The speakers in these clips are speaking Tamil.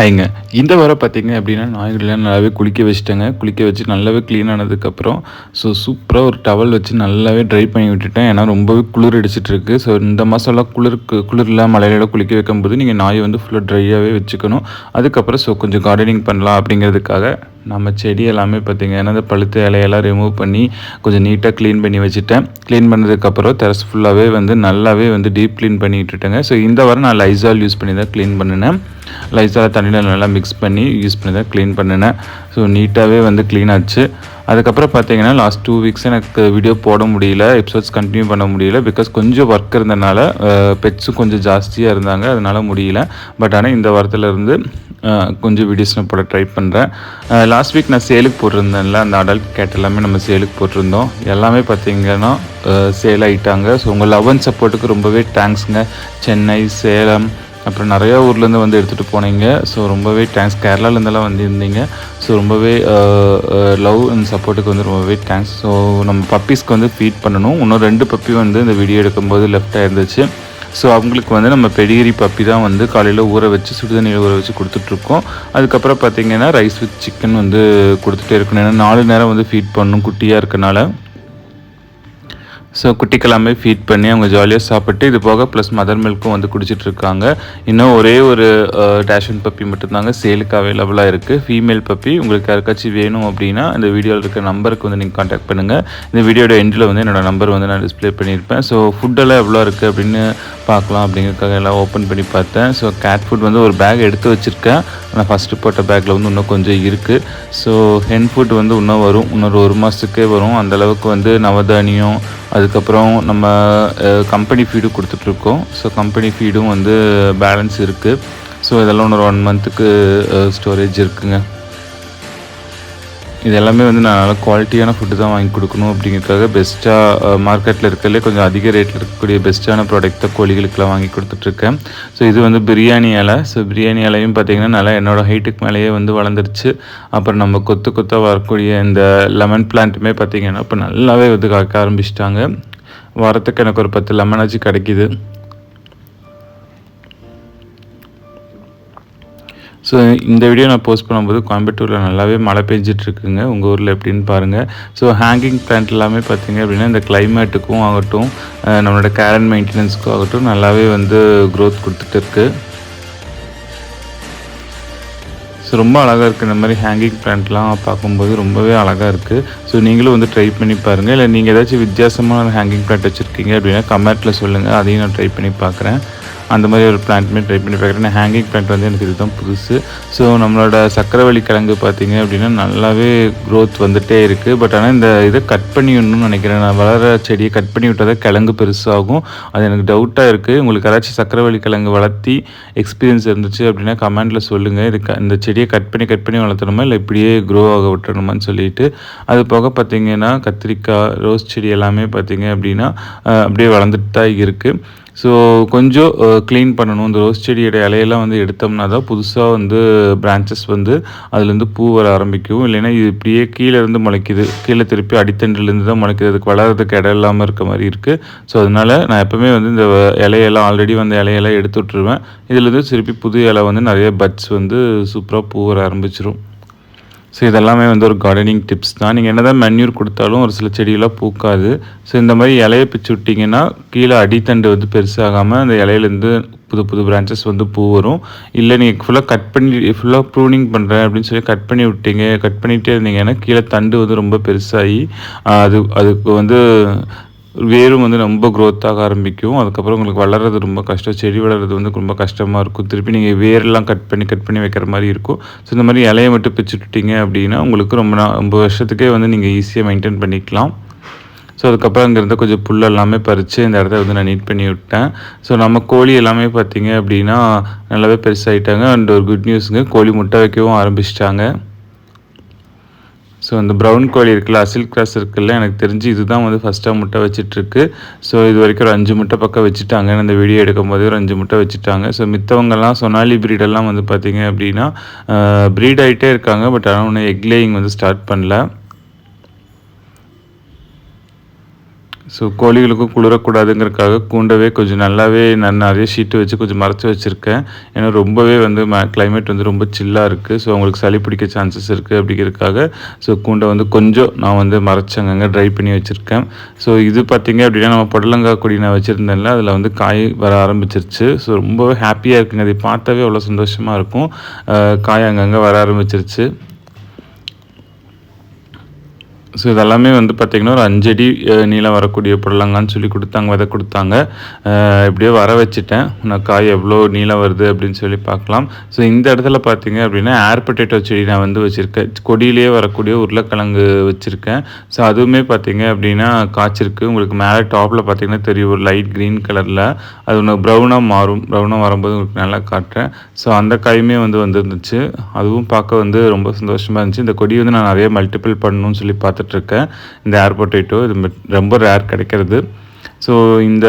ஹைங்க இந்த வாரம் பார்த்தீங்க அப்படின்னா நாய்களெலாம் நல்லாவே குளிக்க வச்சுட்டேங்க. குளிக்க வச்சு நல்லாவே க்ளீன் ஆனதுக்கப்புறம் ஸோ சூப்பராக ஒரு டவல் வச்சு நல்லாவே ட்ரை பண்ணி விட்டுட்டேன். ஏன்னா ரொம்பவே குளிர் அடிச்சிட்டு இருக்கு. ஸோ இந்த மாதம்லாம் குளிருக்கு குளிரில் மழையில குளிக்க வைக்கும்போது நீங்கள் நாயை வந்து ஃபுல்லாக ட்ரையாகவே வச்சுக்கணும். அதுக்கப்புறம் ஸோ கொஞ்சம் கார்டனிங் பண்ணலாம் அப்படிங்கிறதுக்காக நம்ம செடி எல்லாமே பார்த்திங்கன்னா அந்த பழுத்த இலையெல்லாம் ரிமூவ் பண்ணி கொஞ்சம் நீட்டாக க்ளீன் பண்ணி வச்சுட்டேன். க்ளீன் பண்ணதுக்கப்புறம் தெரஸ் ஃபுல்லாகவே வந்து நல்லாவே வந்து டீப் க்ளீன் பண்ணி விட்டுட்டேங்க ஸோ இந்த வாரம் நான் லைசால் யூஸ் பண்ணி தான் க்ளீன் பண்ணினேன். லைசால் தண்ணியில் நல்லா மிக்ஸ் பண்ணி யூஸ் பண்ணி தான் க்ளீன் பண்ணினேன். ஸோ நீட்டாகவே வந்து க்ளீன் ஆச்சு. அதுக்கப்புறம் பார்த்தீங்கன்னா லாஸ்ட் டூ வீக்ஸ் எனக்கு வீடியோ போட முடியல எபிசோட்ஸ் கண்டினியூ பண்ண முடியல பிகாஸ் கொஞ்சம் ஒர்க் இருந்தனால பெட்ஸும் கொஞ்சம் ஜாஸ்தியாக இருந்தாங்க அதனால் முடியல. பட் ஆனால் இந்த வாரத்துலேருந்து கொஞ்சம் வீடியோஸ் நான் போட ட்ரை பண்ணுறேன் லாஸ்ட் வீக் நான் சேலுக்கு போட்டிருந்தேன்ல அந்த அடல்ட் கேட் எல்லாமே நம்ம சேலுக்கு போட்டிருந்தோம். எல்லாமே பார்த்தீங்கன்னா சேல் ஆகிட்டாங்க ஸோ உங்கள் லவ் அண்ட் சப்போர்ட்டுக்கு ரொம்பவே தேங்க்ஸுங்க சென்னை சேலம் அப்புறம் நிறையா ஊர்லேருந்து வந்து எடுத்துகிட்டு போனீங்க. ஸோ ரொம்பவே தேங்க்ஸ் கேரளாலேருந்தெல்லாம் வந்திருந்தீங்க. ஸோ ரொம்பவே லவ் அண்ட் சப்போர்ட்டுக்கு வந்து ரொம்பவே தேங்க்ஸ் ஸோ நம்ம பப்பீஸ்க்கு வந்து ஃபீட் பண்ணணும். இன்னும் ரெண்டு பப்பி வந்து இந்த வீடியோ எடுக்கும்போது லெஃப்டாக இருந்துச்சு ஸோ அவங்களுக்கு வந்து நம்ம பெடிகிரி பப்பி தான் வந்து காலையில் ஊற வச்சு சுடுதண்ணியில் ஊற வச்சு கொடுத்துட்ருக்கோம். அதுக்கப்புறம் பார்த்தீங்கன்னா ரைஸ் வித் சிக்கன் வந்து கொடுத்துட்டே இருக்கணும். ஏன்னா நாலு நேரம் வந்து ஃபீட் பண்ணணும் குட்டியாக இருக்கனால. ஸோ குட்டிக்கெல்லாமே ஃபீட் பண்ணி அவங்க ஜாலியாக சாப்பிட்டு இது போக ப்ளஸ் மதர் மில்க்கும் வந்து குடிச்சிட்ருக்காங்க இன்னும் ஒரே ஒரு டேஷன் பப்பி மட்டும்தாங்க சேலுக்கு அவைலபிளாக இருக்குது ஃபீமேல் பப்பி உங்களுக்கு யாருக்காச்சும் வேணும் அப்படின்னா இந்த வீடியோவில் இருக்க நம்பருக்கு வந்து நீங்கள் காண்டாக்ட் பண்ணுங்கள் இந்த வீடியோட எண்டில் வந்து என்னோடய நம்பர் வந்து நான் டிஸ்ப்ளே பண்ணியிருப்பேன். ஸோ ஃபுட்டெல்லாம் எவ்வளோ இருக்குது அப்படின்னு பார்க்கலாம் அப்படிங்கிறதுக்காக எல்லாம் ஓப்பன் பண்ணி பார்த்தேன். ஸோ கேட் ஃபுட் வந்து ஒரு பேக் எடுத்து வச்சுருக்கேன். ஆனால் ஃபஸ்ட்டு போட்ட பேக்கில் வந்து இன்னும் கொஞ்சம் இருக்குது ஸோ ஹென் ஃபுட் வந்து இன்னும் வரும். இன்னொரு ஒரு மாதத்துக்கே வரும். அந்தளவுக்கு வந்து நவதானியம் அதுக்கப்புறம் நம்ம கம்பெனி ஃபீடும் கொடுத்துட்ருக்கோம். ஸோ கம்பெனி ஃபீடும் வந்து பேலன்ஸ் இருக்குது ஸோ இதெல்லாம் இன்னொரு ஒன் மந்த்துக்கு ஸ்டோரேஜ் இருக்குங்க. இது எல்லாமே வந்து நான் நல்லா குவாலிட்டியான ஃபுட்டு தான் வாங்கி கொடுக்கணும் அப்படிங்கிறதுக்காக பெஸ்ட்டாக மார்க்கெட்டில் இருக்கிறதுலே கொஞ்சம் அதிக ரேட்டில் இருக்கக்கூடிய பெஸ்ட்டான ப்ராடக்ட் தான் கோழிகளுக்கெல்லாம் வாங்கி கொடுத்துட்ருக்கேன் ஸோ இது வந்து பிரியாணி இலை. ஸோ பிரியாணி இலையும் பார்த்திங்கன்னா நல்லா என்னோடய ஹைட்டுக்கு மேலேயே வந்து வளர்ந்துருச்சு. அப்புறம் நம்ம கொத்து கொத்தாக வரக்கூடிய இந்த லெமன் பிளான்ட்டுமே பார்த்திங்கன்னா இப்போ நல்லாவே வந்து காக்க ஆரம்பிச்சிட்டாங்க. வாரத்துக்கு எனக்கு ஒரு பத்து லெமனாச்சு கிடைக்கிது. ஸோ இந்த வீடியோ நான் போஸ்ட் பண்ணும்போது கோயம்புத்தூரில் நல்லாவே மழை பெஞ்சிட்ருக்குங்க. உங்கள் ஊரில் எப்படின்னு பாருங்கள் ஸோ ஹேங்கிங் பிளான்ட் எல்லாமே பார்த்தீங்க அப்படின்னா இந்த கிளைமேட்டுக்கும் ஆகட்டும் நம்மளோட கேரன் மெயின்டெனன்ஸ்க்கும் ஆகட்டும் நல்லாவே வந்து க்ரோத் கொடுத்துட்டு இருக்குது ஸோ ரொம்ப அழகாக இருக்குது இந்த மாதிரி ஹேங்கிங் பிளான்ட்லாம் பார்க்கும்போது ரொம்பவே அழகாக இருக்குது ஸோ நீங்களும் வந்து ட்ரை பண்ணி பாருங்கள் இல்லை நீங்கள் ஏதாச்சும் வித்தியாசமான ஹேங்கிங் பிளான்ட் வச்சுருக்கீங்க அப்படின்னா கமெண்ட்டில் சொல்லுங்கள் அதையும் நான் ட்ரை பண்ணி பார்க்குறேன். அந்த மாதிரி ஒரு பிளான்ட்டுமே ட்ரை பண்ணி பார்க்குறேன். ஹேங்கிங் பிளான்ட் வந்து எனக்கு இதுதான் புதுசு. ஸோ நம்மளோட சக்கரவள்ளி கிழங்கு பார்த்திங்க அப்படின்னா நல்லாவே க்ரோத் வந்துகிட்டே இருக்குது பட் ஆனால் இந்த இதை கட் பண்ணி விடணும்னு நினைக்கிறேன். நான் வளர செடியை கட் பண்ணி விட்டால் தான் கிழங்கு பெருசாகும். அது எனக்கு டவுட்டாக இருக்குது உங்களுக்கு யாராச்சும் சக்கரவள்ளி கிழங்கு வளர்த்தி எக்ஸ்பீரியன்ஸ் இருந்துச்சு அப்படின்னா கமெண்ட்டில் சொல்லுங்கள் இது க- இந்த செடியை கட் பண்ணி கட் பண்ணி வளர்த்தணுமா? இல்லை இப்படியே க்ரோ ஆக விட்டுறணுமான்னு சொல்லிட்டு. அது போக பார்த்தீங்கன்னா கத்திரிக்காய் ரோஸ் செடி எல்லாமே பார்த்தீங்க அப்படின்னா அப்படியே வளர்ந்துட்டு தான் இருக்குது ஸோ கொஞ்சம் க்ளீன் பண்ணணும். இந்த ரோஸ் செடியோட இலையெல்லாம் வந்து எடுத்தோம்னா தான் புதுசாக வந்து பிரான்ச்சஸ் வந்து அதுலேருந்து பூ வர ஆரம்பிக்கும். இல்லைன்னா இது இப்படியே கீழே இருந்து முளைக்குது. கீழே திருப்பி அடித்தண்டுலேருந்து தான் முளைக்குது. அதுக்கு வளர்கிறதுக்கு இடம் இல்லாமல் இருக்க மாதிரி இருக்குது ஸோ அதனால் நான் எப்போவுமே வந்து இந்த இலையெல்லாம் ஆல்ரெடி வந்து இலையெல்லாம் எடுத்து விட்ருவேன் இதுலேருந்து திருப்பி புது இலை வந்து நிறைய பட்ஸ் வந்து சூப்பராக பூ வர ஆரம்பிச்சிடும் ஸோ இதெல்லாமே வந்து ஒரு கார்டனிங் டிப்ஸ் தான். நீங்கள் என்ன தான் மென்யூர் கொடுத்தாலும் ஒரு சில செடியெல்லாம் பூக்காது. ஸோ இந்த மாதிரி இலையை பிச்சு விட்டிங்கன்னா கீழே அடித்தண்டு வந்து பெருசாகாமல் அந்த இலையிலேருந்து புது புது பிரான்ச்சஸ் வந்து பூ வரும். இல்லை நீங்கள் ஃபுல்லாக கட் பண்ணி ஃபுல்லாக ப்ரூனிங் பண்ணுறேன் அப்படின்னு சொல்லி கட் பண்ணி விட்டீங்க கட் பண்ணிகிட்டே இருந்தீங்கன்னா கீழே தண்டு வந்து ரொம்ப பெருசாகி அது அதுக்கு வந்து வேரும் வந்து ரொம்ப க்ரோத்தாக ஆரம்பிக்கும். அதுக்கப்புறம் உங்களுக்கு வளர்றது ரொம்ப கஷ்டம். செடி வளர்றது வந்து ரொம்ப கஷ்டமாக இருக்கும். திருப்பி நீங்கள் வேரெல்லாம் கட் பண்ணி கட் பண்ணி வைக்கிற மாதிரி இருக்கும். ஸோ இந்த மாதிரி இலையை மட்டும் பிச்சு விட்டுட்டீங்க அப்படின்னா உங்களுக்கு ரொம்ப நா ரொம்ப வருஷத்துக்கே வந்து நீங்கள் ஈஸியாக மெயின்டைன் பண்ணிக்கலாம். ஸோ அதுக்கப்புறம் அங்கேருந்து கொஞ்சம் புல் எல்லாமே பறித்து இந்த இடத்த வந்து நான் நீட் பண்ணி விட்டேன். ஸோ நம்ம கோழி எல்லாமே பார்த்தீங்க அப்படின்னா நல்லாவே பெருசாகிட்டாங்க அண்ட் ஒரு குட் நியூஸுங்க கோழி முட்டை வைக்கவும் ஆரம்பிச்சிட்டாங்க. ஸோ அந்த ப்ரௌன் கோழி இருக்குல்ல அசில் கிராஸ் இருக்குல்ல எனக்கு தெரிஞ்சு இதுதான் வந்து ஃபஸ்ட்டாக முட்டை வச்சிட்ருக்கு. ஸோ இது வரைக்கும் ஒரு அஞ்சு முட்டை பக்கம் வச்சுட்டாங்க. அந்த வீடியோ எடுக்கும் போதே ஒரு அஞ்சு முட்டை வச்சுட்டாங்க. ஸோ மித்தவங்கெல்லாம் சொனாலி ப்ரீடெல்லாம் வந்து பார்த்திங்க அப்படின்னா ப்ரீட் ஆகிட்டே இருக்காங்க. பட் ஆனால் ஒன்று எக் லேயிங் வந்து ஸ்டார்ட் பண்ணல. ஸோ கோழிகளுக்கும் குளிரக்கூடாதுங்கிறதுக்காக கூண்டவே கொஞ்சம் நல்லாவே நான் நிறைய ஷீட்டு வச்சு கொஞ்சம் மறைச்சி வச்சுருக்கேன். ஏன்னா ரொம்பவே வந்து ம கிளைமேட் வந்து ரொம்ப சில்லாக இருக்குது ஸோ அவங்களுக்கு சளி பிடிக்க சான்சஸ் இருக்குது அப்படிங்கிறதுக்காக ஸோ கூண்டை வந்து கொஞ்சம் நான் வந்து மறைச்சங்கங்க ட்ரை பண்ணி வச்சுருக்கேன். ஸோ இது பார்த்திங்க அப்படின்னா நம்ம புடலங்காய் கொடி நான் வச்சுருந்தேன்ல அதில் வந்து காய் வர ஆரம்பிச்சிருச்சு. ஸோ ரொம்பவே ஹாப்பியாக இருக்குங்க. அதை பார்த்தாவே அவ்வளோ சந்தோஷமாக இருக்கும். காய் அங்கங்கே வர ஆரம்பிச்சிருச்சு. ஸோ இதெல்லாமே வந்து பார்த்திங்கன்னா ஒரு அஞ்சடி நீளம் வரக்கூடிய புடலங்கான்னு சொல்லி கொடுத்தாங்க விதை கொடுத்தாங்க. இப்படியே வர வச்சுட்டேன். நான் காய் எவ்வளோ நீளம் வருது அப்படின்னு சொல்லி பார்க்கலாம். ஸோ இந்த இடத்துல பார்த்திங்க அப்படின்னா ஏர் பொட்டேட்டோ செடி நான் வந்து வச்சுருக்கேன். கொடியிலேயே வரக்கூடிய உருளைக்கிழங்கு வச்சுருக்கேன். ஸோ அதுவுமே பார்த்தீங்க அப்படின்னா காய்ச்சிருக்கு. உங்களுக்கு மேலே டாப்பில் பார்த்திங்கன்னா தெரியும் ஒரு லைட் க்ரீன் கலரில் அது ஒன்று ப்ரௌனாக மாறும். ப்ரௌனாக வரும்போது உங்களுக்கு நல்லா காட்டுறேன். ஸோ அந்த காயுமே வந்து வந்துருந்துச்சு. அதுவும் பார்க்க வந்து ரொம்ப சந்தோஷமாக இருந்துச்சு. இந்த கொடி வந்து நான் நிறைய மல்டிபிள் பண்ணணும்னு சொல்லி பார்த்துட்டு பார்த்துட்ருக்கேன் இந்த ஏர் பொட்டேட்டோ இது ரொம்ப ரேர் கிடைக்கிறது. ஸோ இந்த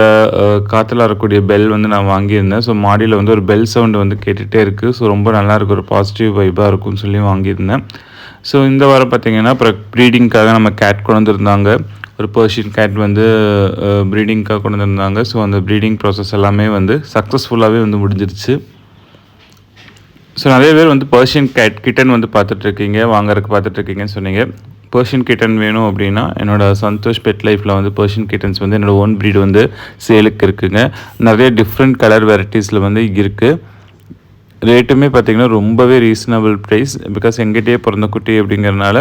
காற்றுல வரக்கூடிய பெல் வந்து நான் வாங்கியிருந்தேன். ஸோ மாடியில் வந்து ஒரு பெல் சவுண்டு வந்து கேட்டுகிட்டே இருக்குது ஸோ ரொம்ப நல்லாயிருக்கு ஒரு பாசிட்டிவ் வைபாக இருக்கும்னு சொல்லி வாங்கியிருந்தேன். ஸோ இந்த வாரம் பார்த்திங்கன்னா அப்புறம் ப்ரீடிங்க்காக நம்ம கேட் கொண்டு வந்திருந்தாங்க. ஒரு பர்ஷியன் கேட் வந்து ப்ரீடிங்க்காக கொண்டு வந்திருந்தாங்க. ஸோ அந்த ப்ரீடிங் ப்ராசஸ் எல்லாமே வந்து சக்ஸஸ்ஃபுல்லாகவே வந்து முடிஞ்சிருச்சு. ஸோ நிறைய பேர் வந்து பர்ஷியன் கேட் கிட்டன் வந்து பார்த்துட்ருக்கீங்க வாங்குறதுக்கு பார்த்துட்ருக்கீங்கன்னு சொன்னீங்க. பர்ஷியன் கிட்டன் வேணும் அப்படின்னா என்னோடய சந்தோஷ் பெட் லைஃப்பில் வந்து பர்ஷியன் கிட்டன்ஸ் வந்து என்னோடய ஓன் ப்ரீடு வந்து சேலுக்கு இருக்குதுங்க நிறைய டிஃப்ரெண்ட் கலர் வெரைட்டிஸில் வந்து இருக்குது ரேட்டுமே பார்த்திங்கன்னா ரொம்பவே ரீசனபிள் ப்ரைஸ் பிகாஸ் எங்கிட்டே பிறந்த குட்டி அப்படிங்கிறனால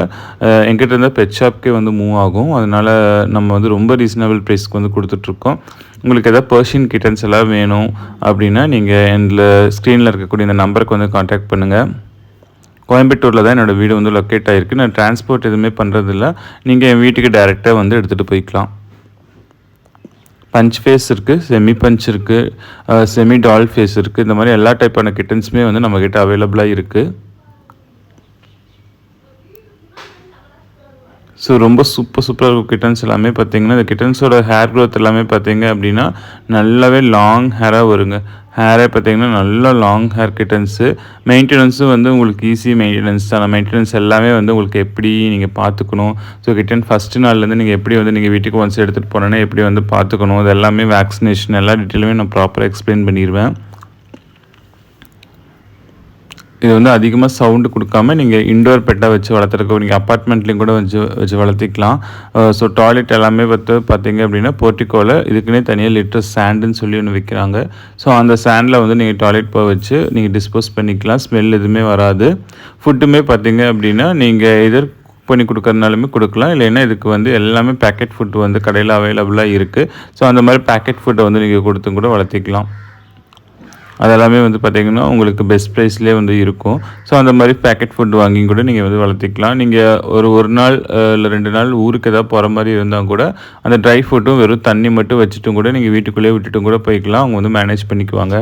எங்கிட்ட இருந்தால் பெட் ஷாப்க்கே வந்து மூவ் ஆகும். அதனால் நம்ம வந்து ரொம்ப ரீசனபிள் ப்ரைஸ்க்கு வந்து கொடுத்துட்ருக்கோம் உங்களுக்கு எதாவது பர்ஷியன் கிட்டன்ஸ் எல்லாம் வேணும் அப்படின்னா நீங்கள் எண்டில் ஸ்க்ரீனில் இருக்கக்கூடிய இந்த நம்பருக்கு வந்து காண்டாக்ட் பண்ணுங்கள் கோயம்புத்தூரில் தான் என்னோடய வீடு வந்து லொக்கேட் ஆகிருக்கு நான் டிரான்ஸ்போர்ட் எதுவுமே பண்ணுறதில்ல நீங்கள் என் வீட்டுக்கு டைரெக்டாக வந்து எடுத்துகிட்டு போய்க்கலாம். பஞ்ச் ஃபேஸ் இருக்குது செமி பஞ்ச் இருக்குது செமி டால் ஃபேஸ் இருக்குது இந்த மாதிரி எல்லா டைப்பான கிட்டன்ஸுமே வந்து நம்மக்கிட்ட அவைலபிளாக இருக்குது ஸோ ரொம்ப சூப்பர் சூப்பராக இருக்கும் கிட்டன்ஸ் எல்லாமே பார்த்தீங்கன்னா. இந்த கிட்டன்ஸோட ஹேர் க்ரோத் எல்லாமே பார்த்தீங்க அப்படின்னா நல்லாவே லாங் ஹேராக வருங்க. ஹேரே பார்த்தீங்கன்னா நல்ல லாங் ஹேர் கிட்டன்ஸு மெயின்டெனன்ஸும் வந்து உங்களுக்கு ஈஸி மெயின்டெனன்ஸ் தான். மெயின்டெனன்ஸ் எல்லாமே வந்து உங்களுக்கு எப்படி நீங்கள் பார்த்துக்கணும்? ஸோ கிட்டன் ஃபஸ்ட்டு நாள்லேருந்து நீங்கள் எப்படி வந்து நீங்கள் வீட்டுக்கு ஒன்ஸ் எடுத்துகிட்டு போனோன்னா எப்படி வந்து பார்த்துக்கணும்? அது எல்லாமே வேக்சினேஷன் எல்லா டீட்டெயிலுமே நான் ப்ராப்பராக எக்ஸ்பிளைன் பண்ணிடுவேன் இது வந்து அதிகமாக சவுண்டு கொடுக்காம நீங்கள் இண்டோர் பெட்டாக வச்சு வளர்த்துருக்க நீங்கள் அப்பார்ட்மெண்ட்லேயும் கூட வச்சு வச்சு வளர்த்திக்கலாம். ஸோ டாய்லெட் எல்லாமே பார்த்து பார்த்தீங்க அப்படின்னா போர்ட்டிக்கோவில் இதுக்குன்னே தனியாக லிட்டர் சாண்டுன்னு சொல்லி ஒன்று விற்கிறாங்க ஸோ அந்த சாண்டில் வந்து நீங்கள் டாய்லெட் போக வச்சு நீங்கள் டிஸ்போஸ் பண்ணிக்கலாம். ஸ்மெல் எதுவுமே வராது. ஃபுட்டுமே பார்த்தீங்க அப்படின்னா நீங்கள் எதிர் பண்ணி கொடுக்கறதுனாலுமே கொடுக்கலாம். இல்லைன்னா இதுக்கு வந்து எல்லாமே பேக்கெட் ஃபுட் வந்து கடையில் அவைலபிளாக இருக்குது ஸோ அந்த மாதிரி பேக்கெட் ஃபுட்டை வந்து நீங்கள் கொடுத்தும் கூட வளர்த்திக்கலாம். அதெல்லாமே வந்து பார்த்திங்கன்னா உங்களுக்கு பெஸ்ட் ப்ரைஸ்லேயே வந்து இருக்கும். ஸோ அந்த மாதிரி பேக்கெட் ஃபுட் வாங்கி கூட நீங்கள் வந்து வளர்த்திக்கலாம். நீங்கள் ஒரு ஒரு நாள் இல்லை ரெண்டு நாள் ஊருக்கு எதாவது போகிற மாதிரி இருந்தால் கூட அந்த ட்ரை ஃபுட்டும் வெறும் தண்ணி மட்டும் வச்சுட்டும் கூட நீங்கள் வீட்டுக்குள்ளேயே விட்டுட்டும் கூட போய்க்கலாம். அவங்க வந்து மேனேஜ் பண்ணிக்குவாங்க.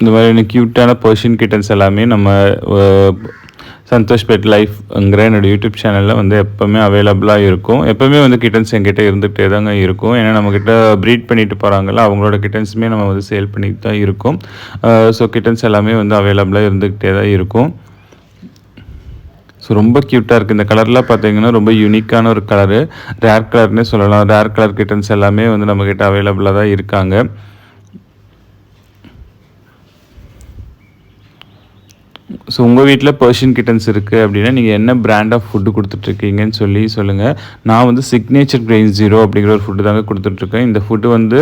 இந்த மாதிரி க்யூட்டான பர்ஷியன் கிட்டன்ஸ் எல்லாமே நம்ம சந்தோஷ் பெட் லைஃப்ங்கிற என்னோடய யூடியூப் சேனலில் வந்து எப்போவுமே அவைலபிளாக இருக்கும். எப்போவுமே வந்து கிட்டன்ஸ் எங்கிட்ட இருந்துகிட்டே தாங்க இருக்கும். ஏன்னா நம்மக்கிட்ட ப்ரீட் பண்ணிட்டு போகிறாங்கல்ல அவங்களோட கிட்டன்ஸுமே நம்ம வந்து சேல் பண்ணிட்டு தான் இருக்கும். ஸோ கிட்டன்ஸ் எல்லாமே வந்து அவைலபிளாக இருந்துக்கிட்டே தான் இருக்கும். ஸோ ரொம்ப க்யூட்டாக இருக்குது இந்த கலர்லாம் பார்த்தீங்கன்னா ரொம்ப யூனிக்கான ஒரு கலரு ரேர் கலர்னே சொல்லலாம். ரேர் கலர் கிட்டன்ஸ் எல்லாமே வந்து நம்மக்கிட்ட அவைலபிளாக தான் இருக்காங்க. ஸோ உங்கள் வீட்டில் பர்ஷியன் கிட்டன்ஸ் இருக்குது அப்படின்னா நீங்கள் என்ன பிராண்ட் ஆஃப் ஃபுட்டு கொடுத்துட்ருக்கீங்கன்னு சொல்லி சொல்லுங்கள் நான் வந்து சிக்னேச்சர் கிரெயின் ஜீரோ அப்படிங்கிற ஒரு ஃபுட்டு தாங்க கொடுத்துட்ருக்கேன். இந்த ஃபுட்டு வந்து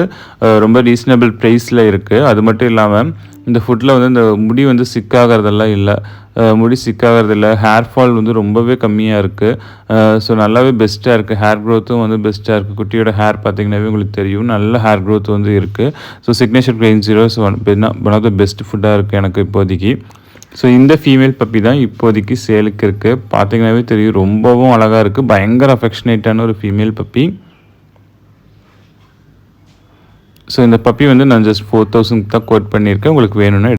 ரொம்ப ரீசனபிள் ப்ரைஸில் இருக்குது அது மட்டும் இல்லாமல் இந்த ஃபுட்டில் வந்து இந்த முடி வந்து சிக்காகிறதெல்லாம் இல்லை. முடி சிக்காகிறதில்ல. ஹேர் ஃபால் வந்து ரொம்பவே கம்மியாக இருக்குது ஸோ நல்லாவே பெஸ்ட்டாக இருக்குது ஹேர் க்ரோத்தும் வந்து பெஸ்ட்டாக இருக்குது குட்டியோட ஹேர் பார்த்திங்கனாவே உங்களுக்கு தெரியும். நல்ல ஹேர் க்ரோத் வந்து இருக்குது so signature grain zero one one of the best ஃபுட்டாக இருக்குது எனக்கு இப்போதைக்கு. ஸோ இந்த ஃபீமேல் பப்பி தான் இப்போதைக்கு சேலுக்கு இருக்குது பார்த்தீங்கன்னாவே தெரியும் ரொம்பவும் அழகாக இருக்குது பயங்கர அஃபெக்ஷனேட்டான ஒரு ஃபீமேல் பப்பி ஸோ இந்த பப்பி வந்து நான் ஜஸ்ட் ஃபோர் தௌசண்ட் தான் கோட் பண்ணியிருக்கேன். உங்களுக்கு வேணும்னா